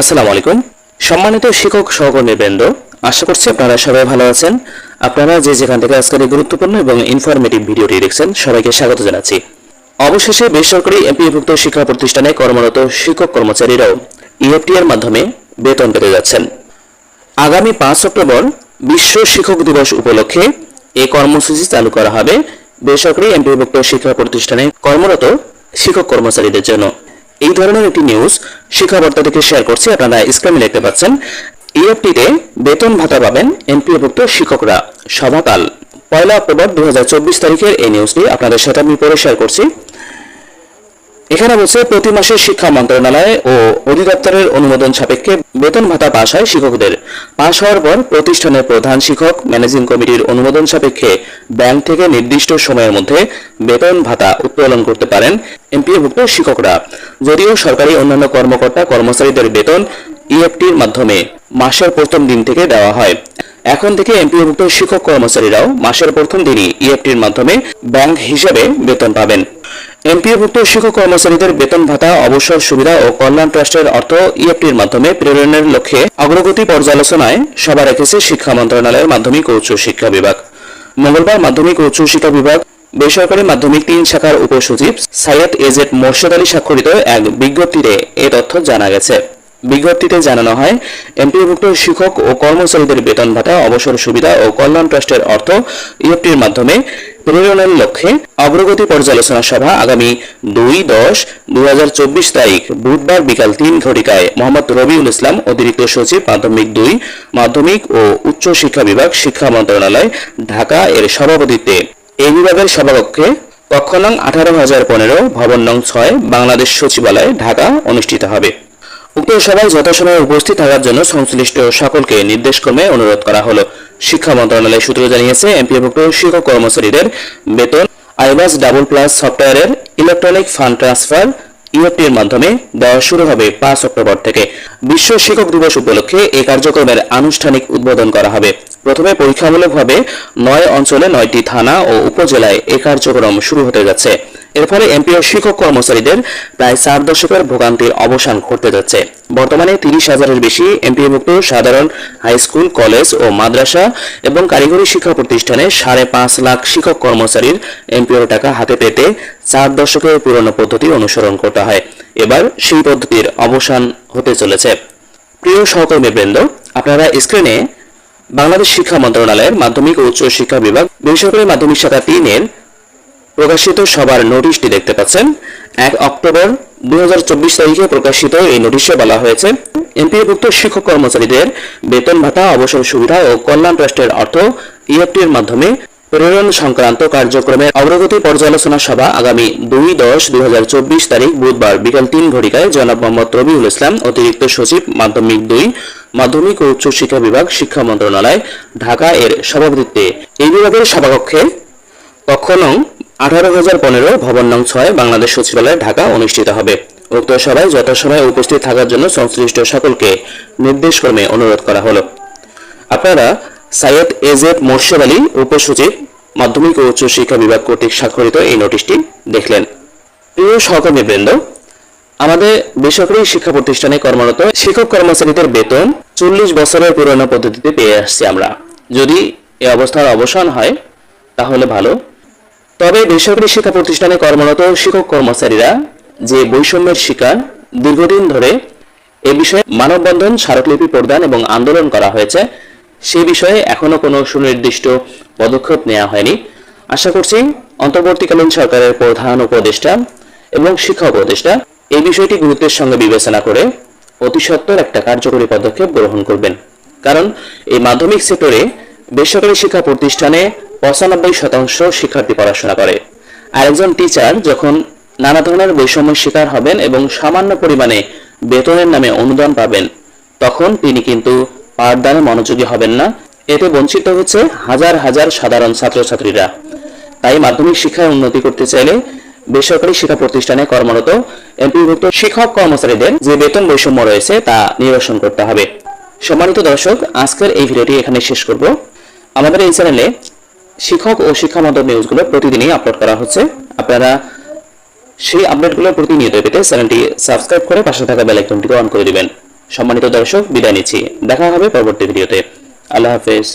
আসসালামু আলাইকুম। সম্মানিত শিক্ষক সহকর্মী বৃন্দ আশা করছি আপনারা সবাই ভালো আছেন। আপনারা যে যেখান থেকে আজকের এই গুরুত্বপূর্ণ এবং ইনফরমেটিভ ভিডিওটি দেখছেন, সবাইকে স্বাগত জানাচ্ছি। অবশেষে বেসরকারি এমপিভুক্ত শিক্ষা প্রতিষ্ঠানে কর্মরত শিক্ষক কর্মচারীরাও ইএফটি এর মাধ্যমে বেতন পেতে যাচ্ছেন। আগামী পাঁচ অক্টোবর বিশ্ব শিক্ষক দিবস উপলক্ষে এই কর্মসূচি চালু করা হবে বেসরকারি এমপিভুক্ত শিক্ষা প্রতিষ্ঠানে কর্মরত শিক্ষক কর্মচারীদের জন্য। এই ধরনের একটি নিউজ শিক্ষাবার্তা থেকে শেয়ার করছি, আপনারা স্ক্রিনে দেখতে পাচ্ছেন। ইএফটিতে বেতন ভাতা পাবেন এমপিভুক্ত শিক্ষকরা। সভাকাল পয়লা অক্টোবর দু তারিখের এই নিউজটি আপনাদের সাথে আমি পরে শেয়ার করছি। এখানে বলছে, প্রতি মাসে শিক্ষা মন্ত্রণালয় ও অধিদপ্তরের অনুমোদন সাপেক্ষে বেতন ভাতা পাশ হয় শিক্ষকদের। পাশ হওয়ার পর প্রতিষ্ঠানের প্রধান শিক্ষক, ম্যানেজিং কমিটির অনুমোদন সাপেক্ষে ব্যাংক থেকে নির্দিষ্ট সময়ের মধ্যে বেতন ভাতা উত্তোলন করতে পারেন এমপিএভুক্ত শিক্ষকরা। যদিও সরকারি অন্যান্য কর্মকর্তা, কর্মচারীদের বেতন ইএফটির মাধ্যমে মাসের প্রথম দিন থেকে দেওয়া হয়। এখন থেকে এমপিওভুক্ত শিক্ষক কর্মচারীরাও মাসের প্রথম দিনই ইএফটির মাধ্যমে ব্যাংক হিসেবে বেতন পাবেন। এমপিওভুক্ত শিক্ষক কর্মচারীদের বেতন ভাতা, অবসর সুবিধা ও কল্যাণ ট্রাস্টের অর্থ ইএফটির মাধ্যমে প্রেরণের লক্ষ্যে অগ্রগতি পর্যালোচনায় সভা রেখেছে শিক্ষা মন্ত্রণালয়ের মাধ্যমিক ও উচ্চ শিক্ষা বিভাগ। মঙ্গলবার মাধ্যমিক ও উচ্চ শিক্ষা বিভাগ বেসরকারি মাধ্যমিক তিন শাখার উপসচিব সাইয়েদ এজেড মোর্শেদ আলী স্বাক্ষরিত এক বিজ্ঞপ্তিতে এ তথ্য জানা গেছে। বিজ্ঞপ্তিতে জানানো হয়, এমপিভুক্ত শিক্ষক ও কর্মচারীদের বেতন ভাতা, অবসর সুবিধা ও কল্যাণ ট্রাস্টের অর্থ ইএফটির মাধ্যমে প্রেরণের লক্ষ্যে অগ্রগতি পর্যালোচনা সভা আগামী দুই দশ দুই তারিখ বুধবার বিকাল তিন ঘটিকায়। মোহাম্মদ রবিউল ইসলাম, অতিরিক্ত সচিব মাধ্যমিক দুই, মাধ্যমিক ও উচ্চ শিক্ষা বিভাগ, শিক্ষা মন্ত্রণালয়, ঢাকা এর সভাপতিত্বে এই বিভাগের সভাকক্ষে কক্ষ নং আঠারো হাজার পনেরো ভবন নং ছয় বাংলাদেশ সচিবালয়, ঢাকা অনুষ্ঠিত হবে। উক্ত সভায় যথাসময়ে উপস্থিত থাকার জন্য সংশ্লিষ্ট সকলকে নির্দেশক্রমে অনুরোধ করা হলো। শিক্ষা মন্ত্রণালয় সূত্র জানিয়েছে এমপিভুক্ত শিক্ষক কর্মচারীদের বেতন, আইবাস ডাবল প্লাস সফটওয়্যারের ইলেকট্রনিক ফান্ড ট্রান্সফার ইএফটির মাধ্যমে দেওয়া শুরু হবে পাঁচ অক্টোবর থেকে। বিশ্ব শিক্ষক দিবস উপলক্ষে এই কার্যক্রমের আনুষ্ঠানিক উদ্বোধন করা হবে। প্রথমে পরীক্ষামূলকভাবে নয় অঞ্চলে নয়টি থানা ও উপজেলায় এ কার্যক্রম শুরু হতে যাচ্ছে। এর ফলে এমপিও শিক্ষক কর্মচারীদের প্রায় চার দশকের ভোগান্তির অবসান ঘটতে যাচ্ছে। বর্তমানে তিরিশ হাজারের বেশি এমপিওভুক্ত সাধারণ হাই স্কুল, কলেজ ও মাদ্রাসা এবং কারিগরি শিক্ষা প্রতিষ্ঠানে সাড়ে পাঁচ লাখ শিক্ষক কর্মচারীর এমপিওর টাকা হাতে পেতে চার দশকের পুরনো পদ্ধতি অনুসরণ করতে হয়। এবার সেই পদ্ধতির অবসান হতে চলেছে। প্রিয় সহকর্মী বৃন্দ আপনারা স্ক্রিনে বাংলাদেশ শিক্ষা মন্ত্রণালয়ের মাধ্যমিক ও উচ্চ শিক্ষা বিভাগ, বেসরকারি মাধ্যমিক শাখা তিনের প্রকাশিত সবার নোটিশটি দেখতে পাচ্ছেন। এক অক্টোবর দুই তারিখে প্রকাশিত এই নোটিশে বলা হয়েছে, এমপিভুক্ত শিক্ষক কর্মচারীদের বেতন ভাতা, অবসর সুবিধা ও কল্যাণ ট্রাস্টের অর্থ ইএফটির মাধ্যমে প্রেরণ সংক্রান্ত কার্যক্রমের অগ্রগতি পর্যালোচনা সভা আগামী দুই দশ দুই তারিখ বুধবার বিকাল তিন ঘটিকায় জনাব মোহাম্মদ রবিউল ইসলাম, অতিরিক্ত সচিব, মাধ্যমিক দুই, মাধ্যমিক ও উচ্চ শিক্ষা বিভাগ, শিক্ষা মন্ত্রণালয়, ঢাকা এর সভাপতিত্বে। এই বিভাগের সভাকক্ষে কক্ষ নং আঠারো হাজার পনেরো ভবন নং ছয়, বাংলাদেশ সচিবালয়, ঢাকা অনুষ্ঠিত হবে। উক্ত সভায় যথাসময়ে উপস্থিত থাকার জন্য সংশ্লিষ্ট সকলকে নির্দেশক্রমে অনুরোধ করা হলো। আপনারা সাইয়েদ এজেদ মোর্শেদ আলী, উপসচিব, মাধ্যমিক ও উচ্চ শিক্ষা বিভাগ কর্তৃক স্বাক্ষরিত এই নোটিশটি দেখলেন। প্রিয় সহকর্মী বৃন্দ আমাদের বেসরকারি শিক্ষা প্রতিষ্ঠানে কর্মরত শিক্ষক কর্মচারীদের বেতন চল্লিশ বছরের পুরনো পদ্ধতিতে পেয়ে আসছি আমরা। যদি এ অবস্থার অবসান হয়, তাহলে ভালো। তবে বেসরকারি শিক্ষা প্রতিষ্ঠানে কর্মরত শিক্ষক কর্মচারীরা যে বৈষম্যের শিকার, দীর্ঘদিন ধরে এ বিষয়ে মানববন্ধন, স্মারকলিপি প্রদান এবং আন্দোলন করা হয়েছে, সে বিষয়ে এখনও কোনো সুনির্দিষ্ট পদক্ষেপ নেওয়া হয়নি। আশা করছি অন্তর্বর্তীকালীন সরকারের প্রধান উপদেষ্টা এবং শিক্ষা উপদেষ্টা এই বিষয়টি গুরুত্বের সঙ্গে বিবেচনা করে অতি সত্বর একটা কার্যকরী পদক্ষেপ গ্রহণ করবেন। কারণ এই মাধ্যমিক সেক্টরে বেসরকারি শিক্ষা প্রতিষ্ঠানে পঁচানব্বই শতাংশ শিক্ষার্থী পড়াশোনা করে। আরেকজন টিচার যখন নানা ধরনের বৈষম্যের শিকার হবেন এবং সামান্য পরিমাণে বেতনের নামে অনুদান পাবেন, তখন তিনি কিন্তু পাঠদানে মনোযোগী হবেন না। এতে বঞ্চিত হচ্ছে হাজার হাজার সাধারণ ছাত্রছাত্রীরা। তাই মাধ্যমিক শিক্ষায় উন্নতি করতে চাইলে বেসরকারি শিক্ষা প্রতিষ্ঠানে কর্মরত এমপিভুক্ত শিক্ষক কর্মচারীদের যে বেতন বৈষম্য রয়েছে তা নিরসন করতে হবে। সম্মানিত দর্শক, আজকের এই ভিডিওটি এখানে শেষ করব। আমাদের এই চ্যানেলে শিক্ষক ও শিক্ষামন্ত্রক নিউজগুলো প্রতিদিনই আপলোড করা হচ্ছে। আপনারা সেই আপডেটগুলো প্রতিনিয়ত পেতে চ্যানেলটি সাবস্ক্রাইব করে পাশে থাকা বেল আইকনটিকে অন করে দিবেন। সম্মানিত দর্শক, বিদায় নিচ্ছি। দেখা হবে পরবর্তী ভিডিওতে। আল্লাহ হাফেজ।